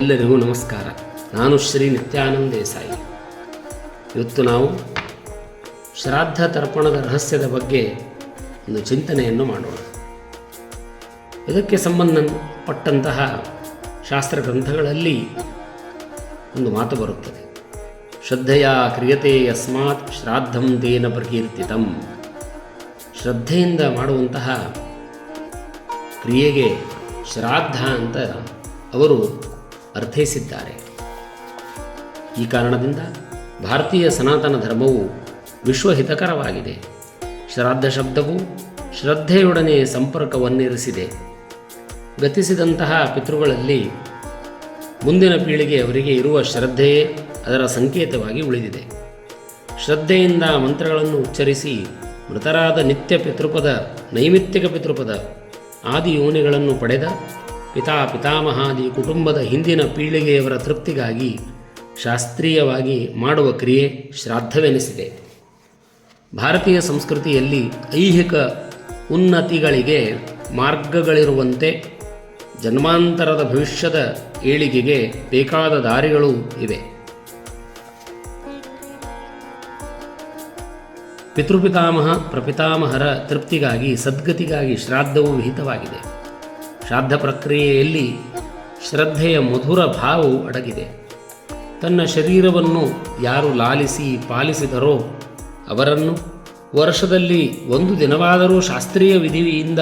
ಎಲ್ಲರಿಗೂ ನಮಸ್ಕಾರ. ನಾನು ಶ್ರೀ ನಿತ್ಯಾನಂದ ದೇಸಾಯಿ. ಇವತ್ತು ನಾವು ಶ್ರಾದ್ದ ತರ್ಪಣದ ರಹಸ್ಯದ ಬಗ್ಗೆ ಒಂದು ಚಿಂತನೆಯನ್ನು ಮಾಡೋಣ. ಇದಕ್ಕೆ ಸಂಬಂಧಪಟ್ಟಂತಹ ಶಾಸ್ತ್ರ ಗ್ರಂಥಗಳಲ್ಲಿ ಒಂದು ಮಾತು ಬರುತ್ತದೆ. ಶ್ರದ್ಧೆಯ ಕ್ರಿಯತೆ ಯಸ್ಮಾತ್ ಶ್ರಾದ್ದಂ ದೇನ ಪ್ರಕೀರ್ತಿತಂ. ಶ್ರದ್ಧೆಯಿಂದ ಮಾಡುವಂತಹ ಕ್ರಿಯೆಗೆ ಶ್ರಾದ್ದ ಅಂತ ಅವರು ಅರ್ಥೈಸಿದ್ದಾರೆ. ಈ ಕಾರಣದಿಂದ ಭಾರತೀಯ ಸನಾತನ ಧರ್ಮವು ವಿಶ್ವಹಿತಕರವಾಗಿದೆ. ಶ್ರಾದ್ದ ಶಬ್ದವು ಶ್ರದ್ಧೆಯೊಡನೆ ಸಂಪರ್ಕವನ್ನಿರಿಸಿದೆ. ಗತಿಸಿದಂತಹ ಪಿತೃಗಳಲ್ಲಿ ಮುಂದಿನ ಪೀಳಿಗೆ ಅವರಿಗೆ ಇರುವ ಶ್ರದ್ಧೆಯೇ ಅದರ ಸಂಕೇತವಾಗಿ ಉಳಿದಿದೆ. ಶ್ರದ್ಧೆಯಿಂದ ಮಂತ್ರಗಳನ್ನು ಉಚ್ಚರಿಸಿ ಮೃತರಾದ ನಿತ್ಯ ಪಿತೃಪದ, ನೈಮಿತ್ತಿಕ ಪಿತೃಪದ ಆದಿ ಯೋನಿಗಳನ್ನು ಪಡೆದ ಪಿತಾ ಪಿತಾಮಹಾದಿ ಕುಟುಂಬದ ಹಿಂದಿನ ಪೀಳಿಗೆಯವರ ತೃಪ್ತಿಗಾಗಿ ಶಾಸ್ತ್ರೀಯವಾಗಿ ಮಾಡುವ ಕ್ರಿಯೆ ಶ್ರಾದ್ದವೆನಿಸಿದೆ. ಭಾರತೀಯ ಸಂಸ್ಕೃತಿಯಲ್ಲಿ ಐಹಿಕ ಉನ್ನತಿಗಳಿಗೆ ಮಾರ್ಗಗಳಿರುವಂತೆ ಜನ್ಮಾಂತರದ ಭವಿಷ್ಯದ ಏಳಿಗೆಗೆ ಬೇಕಾದ ದಾರಿಗಳು ಇವೆ. ಪಿತೃಪಿತಾಮಹ ಪ್ರಪಿತಾಮಹರ ತೃಪ್ತಿಗಾಗಿ ಸದ್ಗತಿಗಾಗಿ ಶ್ರಾದ್ದವು ವಿಹಿತವಾಗಿದೆ. ಶ್ರಾದ್ದ ಪ್ರಕ್ರಿಯೆಯಲ್ಲಿ ಶ್ರದ್ಧೆಯ ಮಧುರ ಭಾವವು ಅಡಗಿದೆ. ತನ್ನ ಶರೀರವನ್ನು ಯಾರು ಲಾಲಿಸಿ ಪಾಲಿಸಿದರೋ ಅವರನ್ನು ವರ್ಷದಲ್ಲಿ ಒಂದು ದಿನವಾದರೂ ಶಾಸ್ತ್ರೀಯ ವಿಧಿಯಿಂದ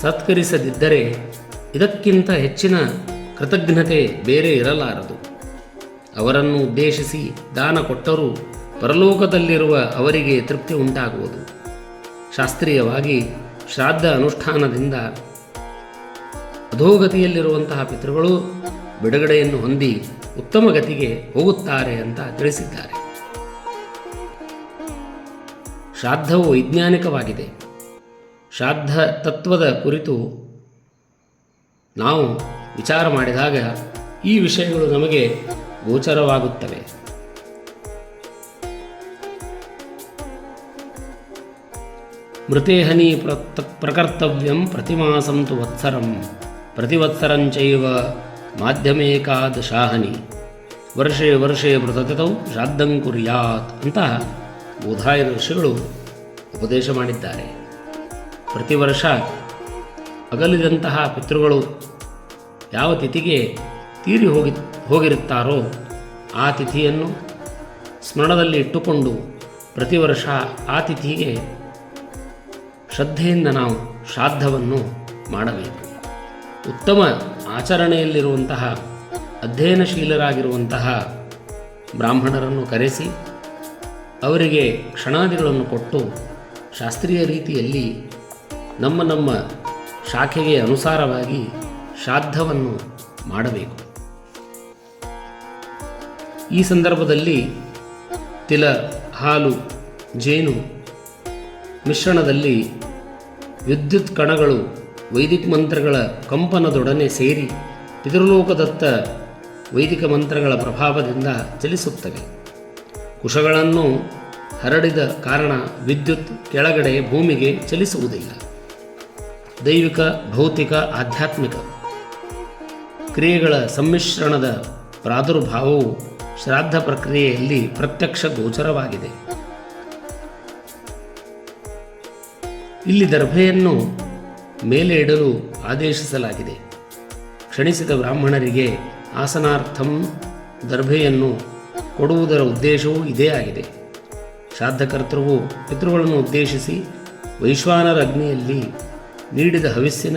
ಸತ್ಕರಿಸದಿದ್ದರೆ ಇದಕ್ಕಿಂತ ಹೆಚ್ಚಿನ ಕೃತಜ್ಞತೆ ಬೇರೆ ಇರಲಾರದು. ಅವರನ್ನು ಉದ್ದೇಶಿಸಿ ದಾನ ಕೊಟ್ಟರೂ ಪರಲೋಕದಲ್ಲಿರುವ ಅವರಿಗೆ ತೃಪ್ತಿ ಉಂಟಾಗುವುದು. ಶಾಸ್ತ್ರೀಯವಾಗಿ ಶ್ರಾದ್ದ ಅನುಷ್ಠಾನದಿಂದ ಅಧೋಗತಿಯಲ್ಲಿರುವಂತಹ ಪಿತೃಗಳು ಬಿಡುಗಡೆಯನ್ನು ಹೊಂದಿ ಉತ್ತಮ ಗತಿಗೆ ಹೋಗುತ್ತಾರೆ ಅಂತ ತಿಳಿಸಿದ್ದಾರೆ. ಶ್ರಾದ್ದವು ವೈಜ್ಞಾನಿಕವಾಗಿದೆ. ಶ್ರಾದ್ದ ತತ್ವದ ಕುರಿತು ನಾವು ವಿಚಾರ ಮಾಡಿದಾಗ ಈ ವಿಷಯಗಳು ನಮಗೆ ಗೋಚರವಾಗುತ್ತವೆ. ಮೃತೇಹನಿ ಪ್ರ ಪ್ರಕರ್ತವ್ಯಂ ಪ್ರತಿಮಾಸಂ ತು ವತ್ಸರಂ. ಪ್ರತಿವತ್ಸರಂಚೈವ ಮಾಧ್ಯಮೇಕಾದಶಾಹನಿ. ವರ್ಷೇ ವರ್ಷೇ ಮೃತತೌ ಶ್ರಾದ್ದಂ ಕುರ್ಯಾತ್ ಅಂತ ಬೋಧಾಯ ಋಷಿಗಳು ಉಪದೇಶ ಮಾಡಿದ್ದಾರೆ. ಪ್ರತಿ ವರ್ಷ ಅಗಲಿದಂತಹ ಪಿತೃಗಳು ಯಾವ ತಿಥಿಗೆ ತೀರಿ ಹೋಗಿ ಹೋಗಿರುತ್ತಾರೋ ಆ ತಿಥಿಯನ್ನು ಸ್ಮರಣದಲ್ಲಿ ಇಟ್ಟುಕೊಂಡು ಪ್ರತಿ ವರ್ಷ ಆ ತಿಥಿಗೆ ಶ್ರದ್ಧೆಯಿಂದ ನಾವು ಶ್ರಾದ್ದವನ್ನು ಮಾಡಬೇಕು. ಉತ್ತಮ ಆಚರಣೆಯಲ್ಲಿರುವಂತಹ, ಅಧ್ಯಯನಶೀಲರಾಗಿರುವಂತಹ ಬ್ರಾಹ್ಮಣರನ್ನು ಕರೆಸಿ, ಅವರಿಗೆ ಕ್ಷಣಾದಿಗಳನ್ನು ಕೊಟ್ಟು ಶಾಸ್ತ್ರೀಯ ರೀತಿಯಲ್ಲಿ ನಮ್ಮ ನಮ್ಮ ಶಾಖೆಗೆ ಅನುಸಾರವಾಗಿ ಶ್ರಾದ್ದವನ್ನು ಮಾಡಬೇಕು. ಈ ಸಂದರ್ಭದಲ್ಲಿ ತಿಲ, ಹಾಲು, ಜೇನು, ಮಿಶ್ರಣದಲ್ಲಿ ವಿದ್ಯುತ್ ಕಣಗಳು ವೈದಿಕ ಮಂತ್ರಗಳ ಕಂಪನದೊಡನೆ ಸೇರಿ ಪಿತೃಲೋಕದತ್ತ ವೈದಿಕ ಮಂತ್ರಗಳ ಪ್ರಭಾವದಿಂದ ಚಲಿಸುತ್ತವೆ. ಕುಶಗಳನ್ನು ಹರಡಿದ ಕಾರಣ ವಿದ್ಯುತ್ ಕೆಳಗಡೆ ಭೂಮಿಗೆ ಚಲಿಸುವುದಿಲ್ಲ. ದೈವಿಕ, ಭೌತಿಕ, ಆಧ್ಯಾತ್ಮಿಕ ಕ್ರಿಯೆಗಳ ಸಮ್ಮಿಶ್ರಣದ ಪ್ರಾದುರ್ಭಾವವು ಶ್ರಾದ್ದ ಪ್ರಕ್ರಿಯೆಯಲ್ಲಿ ಪ್ರತ್ಯಕ್ಷ ಗೋಚರವಾಗಿದೆ. ಇಲ್ಲಿ ದರ್ಭೆಯನ್ನು ಮೇಲೆ ಇಡಲು ಆದೇಶಿಸಲಾಗಿದೆ. ಕ್ಷಣಿಸಿದ ಬ್ರಾಹ್ಮಣರಿಗೆ ಆಸನಾರ್ಥಂ ದರ್ಭೆಯನ್ನು ಕೊಡುವುದರ ಉದ್ದೇಶವೂ ಇದೇ ಆಗಿದೆ. ಶ್ರಾದ್ದಕರ್ತೃವು ಪಿತೃಗಳನ್ನು ಉದ್ದೇಶಿಸಿ ವೈಶ್ವಾನರ ಅಗ್ನಿಯಲ್ಲಿ ನೀಡಿದ ಹವಿಸ್ಸಿನ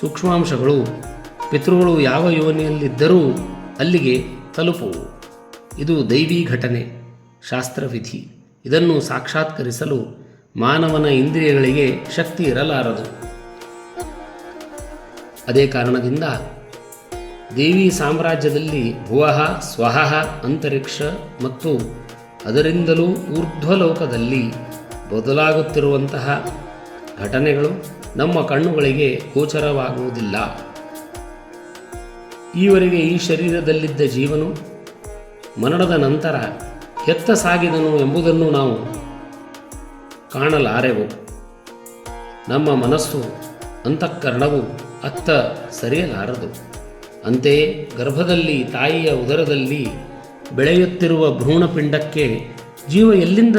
ಸೂಕ್ಷ್ಮಾಂಶಗಳು ಪಿತೃಗಳು ಯಾವ ಯೋನಿಯಲ್ಲಿದ್ದರೂ ಅಲ್ಲಿಗೆ ತಲುಪುವು. ಇದು ದೈವೀ ಘಟನೆ, ಶಾಸ್ತ್ರವಿಧಿ. ಇದನ್ನು ಸಾಕ್ಷಾತ್ಕರಿಸಲು ಮಾನವನ ಇಂದ್ರಿಯಗಳಿಗೆ ಶಕ್ತಿ ಇರಲಾರದು. ಅದೇ ಕಾರಣದಿಂದ ದೇವಿ ಸಾಮ್ರಾಜ್ಯದಲ್ಲಿ ಭುವಃ, ಸ್ವಹಃ, ಅಂತರಿಕ್ಷ ಮತ್ತು ಅದರಿಂದಲೂ ಊರ್ಧ್ವಲೋಕದಲ್ಲಿ ಬದಲಾಗುತ್ತಿರುವಂತಹ ಘಟನೆಗಳು ನಮ್ಮ ಕಣ್ಣುಗಳಿಗೆ ಗೋಚರವಾಗುವುದಿಲ್ಲ. ಈವರೆಗೆ ಈ ಶರೀರದಲ್ಲಿದ್ದ ಜೀವನು ಮರಣದ ನಂತರ ಎತ್ತ ಸಾಗಿದನು ಎಂಬುದನ್ನು ನಾವು ಕಾಣಲಾರೆವು. ನಮ್ಮ ಮನಸ್ಸು ಅಂತಃಕರಣವು ಅತ್ತ ಸರಿಯಲಾರದು. ಅಂತೆಯೇ ಗರ್ಭದಲ್ಲಿ ತಾಯಿಯ ಉದರದಲ್ಲಿ ಬೆಳೆಯುತ್ತಿರುವ ಭ್ರೂಣಪಿಂಡಕ್ಕೆ ಜೀವ ಎಲ್ಲಿಂದ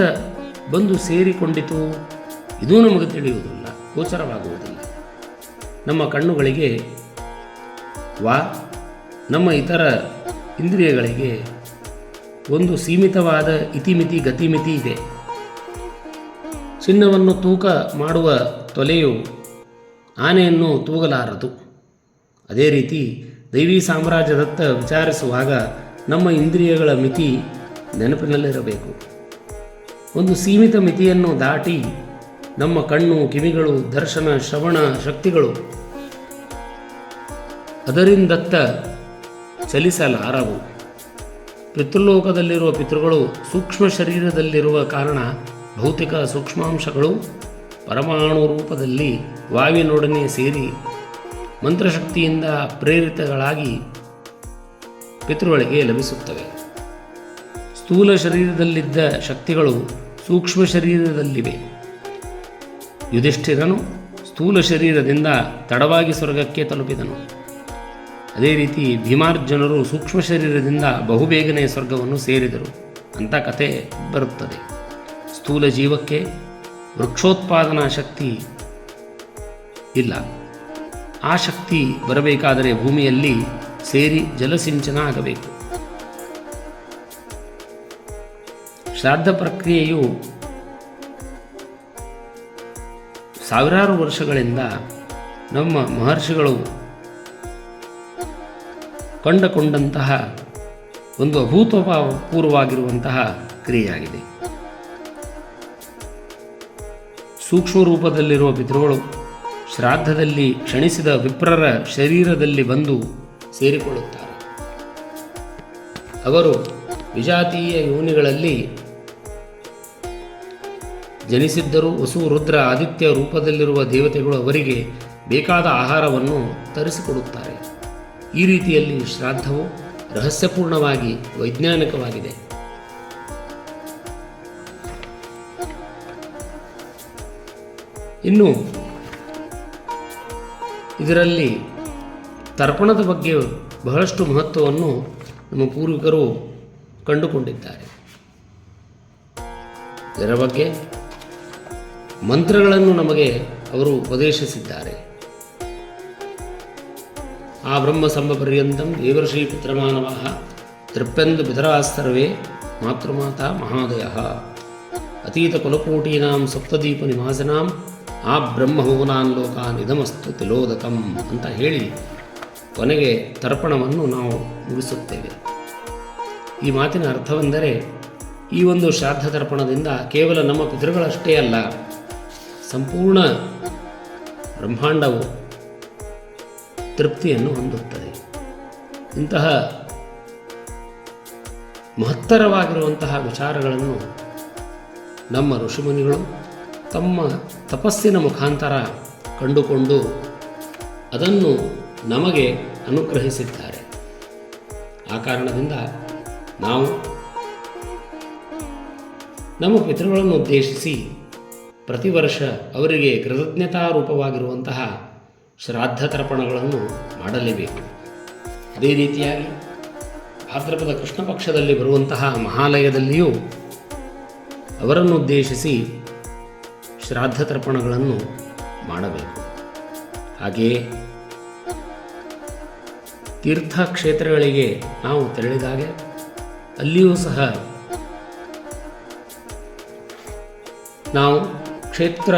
ಬಂದು ಸೇರಿಕೊಂಡಿತು? ಇದೂ ನಮಗೆ ತಿಳಿಯುವುದಿಲ್ಲ, ಗೋಚರವಾಗುವುದಿಲ್ಲ. ನಮ್ಮ ಕಣ್ಣುಗಳಿಗೆ ವಾ, ನಮ್ಮ ಇತರ ಇಂದ್ರಿಯಗಳಿಗೆ ಒಂದು ಸೀಮಿತವಾದ ಇತಿಮಿತಿ ಗತಿಮಿತಿ ಇದೆ. ಚಿನ್ನವನ್ನು ತೂಕ ಮಾಡುವ ತೊಲೆಯು ಆನೆಯನ್ನು ತೂಗಲಾರದು. ಅದೇ ರೀತಿ ದೈವಿ ಸಾಮ್ರಾಜ್ಯದತ್ತ ವಿಚಾರಿಸುವಾಗ ನಮ್ಮ ಇಂದ್ರಿಯಗಳ ಮಿತಿ ನೆನಪಿನಲ್ಲಿರಬೇಕು. ಒಂದು ಸೀಮಿತ ಮಿತಿಯನ್ನು ದಾಟಿ ನಮ್ಮ ಕಣ್ಣು, ಕಿವಿಗಳು, ದರ್ಶನ, ಶ್ರವಣ ಶಕ್ತಿಗಳು ಅದರಿಂದತ್ತ ಚಲಿಸಲಾರವು. ಪಿತೃಲೋಕದಲ್ಲಿರುವ ಪಿತೃಗಳು ಸೂಕ್ಷ್ಮ ಶರೀರದಲ್ಲಿರುವ ಕಾರಣ ಭೌತಿಕ ಸೂಕ್ಷ್ಮಾಂಶಗಳು ಪರಮಾಣು ರೂಪದಲ್ಲಿ ವಾಯುವಿನೊಡನೆ ಸೇರಿ ಮಂತ್ರಶಕ್ತಿಯಿಂದ ಪ್ರೇರಿತಗಳಾಗಿ ಪಿತೃಗಳಿಗೆ ಲಭಿಸುತ್ತವೆ. ಸ್ಥೂಲ ಶರೀರದಲ್ಲಿದ್ದ ಶಕ್ತಿಗಳು ಸೂಕ್ಷ್ಮ ಶರೀರದಲ್ಲಿವೆ. ಯುಧಿಷ್ಠಿರನು ಸ್ಥೂಲ ಶರೀರದಿಂದ ತಡವಾಗಿ ಸ್ವರ್ಗಕ್ಕೆ ತಲುಪಿದನು. ಅದೇ ರೀತಿ ಭೀಮಾರ್ಜುನರು ಸೂಕ್ಷ್ಮ ಶರೀರದಿಂದ ಬಹುಬೇಗನೆ ಸ್ವರ್ಗವನ್ನು ಸೇರಿದರು ಅಂತ ಕತೆ ಬರುತ್ತದೆ. ಸ್ಥೂಲ ಜೀವಕ್ಕೆ ವೃಕ್ಷೋತ್ಪಾದನಾ ಶಕ್ತಿ ಇಲ್ಲ. ಆ ಶಕ್ತಿ ಬರಬೇಕಾದರೆ ಭೂಮಿಯಲ್ಲಿ ಸೇರಿ ಜಲಸಿಂಚನ ಆಗಬೇಕು. ಶ್ರಾದ್ದ ಪ್ರಕ್ರಿಯೆಯು ಸಾವಿರಾರು ವರ್ಷಗಳಿಂದ ನಮ್ಮ ಮಹರ್ಷಿಗಳು ಕಂಡುಕೊಂಡಂತಹ ಒಂದು ಅಭೂತಪೂರ್ವವಾಗಿರುವಂತಹ ಕ್ರಿಯೆಯಾಗಿದೆ. ಸೂಕ್ಷ್ಮ ರೂಪದಲ್ಲಿರುವ ಪಿತೃಗಳು ಶ್ರಾದ್ದದಲ್ಲಿ ಕ್ಷಣಿಸಿದ ವಿಪ್ರರ ಶರೀರದಲ್ಲಿ ಬಂದು ಸೇರಿಕೊಳ್ಳುತ್ತಾರೆ. ಅವರು ವಿಜಾತೀಯ ಯೋನಿಗಳಲ್ಲಿ ಜನಿಸಿದ್ದರೂ ವಸು ರುದ್ರ ಆದಿತ್ಯ ರೂಪದಲ್ಲಿರುವ ದೇವತೆಗಳು ಅವರಿಗೆ ಬೇಕಾದ ಆಹಾರವನ್ನು ತರಿಸಿಕೊಡುತ್ತಾರೆ. ಈ ರೀತಿಯಲ್ಲಿ ಶ್ರಾದ್ದವು ರಹಸ್ಯಪೂರ್ಣವಾಗಿ ವೈಜ್ಞಾನಿಕವಾಗಿದೆ. ಇನ್ನು ಇದರಲ್ಲಿ ತರ್ಪಣದ ಬಗ್ಗೆ ಬಹಳಷ್ಟು ಮಹತ್ವವನ್ನು ನಮ್ಮ ಪೂರ್ವಿಕರು ಕಂಡುಕೊಂಡಿದ್ದಾರೆ. ಇದರ ಬಗ್ಗೆ ಮಂತ್ರಗಳನ್ನು ನಮಗೆ ಅವರು ಉಪದೇಶಿಸಿದ್ದಾರೆ. ಆ ಬ್ರಹ್ಮ ಸಂಭ ಪರ್ಯಂತಂ ದೇವರ್ಷಿ ಪಿತೃಮಾನವ ತೃಪ್ಯಂದು ಪಿತರಾಸ್ತರ್ವೇ ಮಾತೃಮಾತಾ ಮಹಾದಯ. ಅತೀತ ಕುಲಕೋಟೀನಾಂ ಸಪ್ತದೀಪ ನಿವಾಸನಾಂ ಆ ಬ್ರಹ್ಮಭುವನಾನ್ ಲೋಕ ನಿಧಮಸ್ತು ತಿಲೋದಕಂ ಅಂತ ಹೇಳಿ ಕೊನೆಗೆ ತರ್ಪಣವನ್ನು ನಾವು ಮುಗಿಸುತ್ತೇವೆ. ಈ ಮಾತಿನ ಅರ್ಥವೆಂದರೆ ಈ ಒಂದು ಶ್ರಾದ್ದ ತರ್ಪಣದಿಂದ ಕೇವಲ ನಮ್ಮ ಪಿತೃಗಳಷ್ಟೇ ಅಲ್ಲ, ಸಂಪೂರ್ಣ ಬ್ರಹ್ಮಾಂಡವು ತೃಪ್ತಿಯನ್ನು ಹೊಂದುತ್ತದೆ. ಇಂತಹ ಮಹತ್ತರವಾಗಿರುವಂತಹ ವಿಚಾರಗಳನ್ನು ನಮ್ಮ ಋಷಿಮುನಿಗಳು ತಮ್ಮ ತಪಸ್ಸಿನ ಮುಖಾಂತರ ಕಂಡುಕೊಂಡು ಅದನ್ನು ನಮಗೆ ಅನುಗ್ರಹಿಸಿದ್ದಾರೆ. ಆ ಕಾರಣದಿಂದ ನಾವು ನಮ್ಮ ಪಿತೃಗಳನ್ನು ಉದ್ದೇಶಿಸಿ ಪ್ರತಿ ವರ್ಷ ಅವರಿಗೆ ಕೃತಜ್ಞತಾ ರೂಪವಾಗಿರುವಂತಹ ಶ್ರಾದ್ದ ತರ್ಪಣಗಳನ್ನು ಮಾಡಲೇಬೇಕು. ಅದೇ ರೀತಿಯಾಗಿ ಭಾದ್ರಪದ ಕೃಷ್ಣ ಪಕ್ಷದಲ್ಲಿ ಬರುವಂತಹ ಮಹಾಲಯದಲ್ಲಿಯೂ ಅವರನ್ನು ಉದ್ದೇಶಿಸಿ ಶ್ರಾದ್ದ ತರ್ಪಣಗಳನ್ನು ಮಾಡಬೇಕು. ಹಾಗೆಯೇ ತೀರ್ಥಕ್ಷೇತ್ರಗಳಿಗೆ ನಾವು ತೆರಳಿದಾಗೆ ಅಲ್ಲಿಯೂ ಸಹ ನಾವು ಕ್ಷೇತ್ರ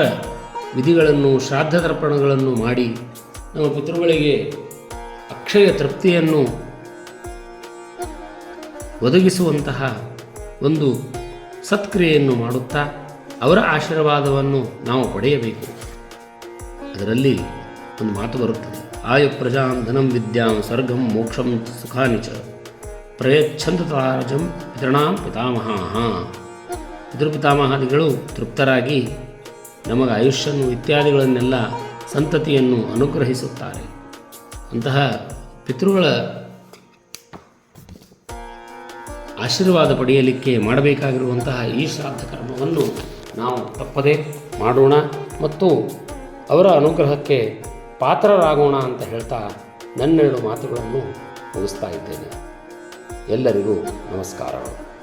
ವಿಧಿಗಳನ್ನು, ಶ್ರಾದ್ದ ತರ್ಪಣಗಳನ್ನು ಮಾಡಿ ನಮ್ಮ ಪಿತೃಗಳಿಗೆ ಅಕ್ಷಯ ತೃಪ್ತಿಯನ್ನು ಒದಗಿಸುವಂತಹ ಒಂದು ಸತ್ಕ್ರಿಯೆಯನ್ನು ಮಾಡುತ್ತಾ ಅವರ ಆಶೀರ್ವಾದವನ್ನು ನಾವು ಪಡೆಯಬೇಕು. ಅದರಲ್ಲಿ ಒಂದು ಮಾತು ಬರುತ್ತದೆ. ಆಯು ಪ್ರಜಾಂ ಧನಂ ವಿದ್ಯಾಂ ಸರ್ಗಂ ಮೋಕ್ಷಂ ಸುಖಾನಿ ಚ. ಪ್ರಯಚ್ಛಂದ ತಾರಜಂ ಪಿತೃಣಾಂ ಪಿತಾಮಹ. ಪಿತೃಪಿತಾಮಹಾದಿಗಳು ತೃಪ್ತರಾಗಿ ನಮಗೆ ಆಯುಷ್ಯನ್ನು ಇತ್ಯಾದಿಗಳನ್ನೆಲ್ಲ ಸಂತತಿಯನ್ನು ಅನುಗ್ರಹಿಸುತ್ತಾರೆ. ಅಂತಹ ಪಿತೃಗಳ ಆಶೀರ್ವಾದ ಪಡೆಯಲಿಕ್ಕೆ ಮಾಡಬೇಕಾಗಿರುವಂತಹ ಈ ಶ್ರಾದ್ದ ಕರ್ಮವನ್ನು ನಾವು ತಪ್ಪದೆ ಮಾಡೋಣ ಮತ್ತು ಅವರ ಅನುಗ್ರಹಕ್ಕೆ ಪಾತ್ರರಾಗೋಣ ಅಂತ ಹೇಳ್ತಾ ನನ್ನೆರಡು ಮಾತುಗಳನ್ನು ಮುಗಿಸ್ತಾ ಇದ್ದೇನೆ. ಎಲ್ಲರಿಗೂ ನಮಸ್ಕಾರಗಳು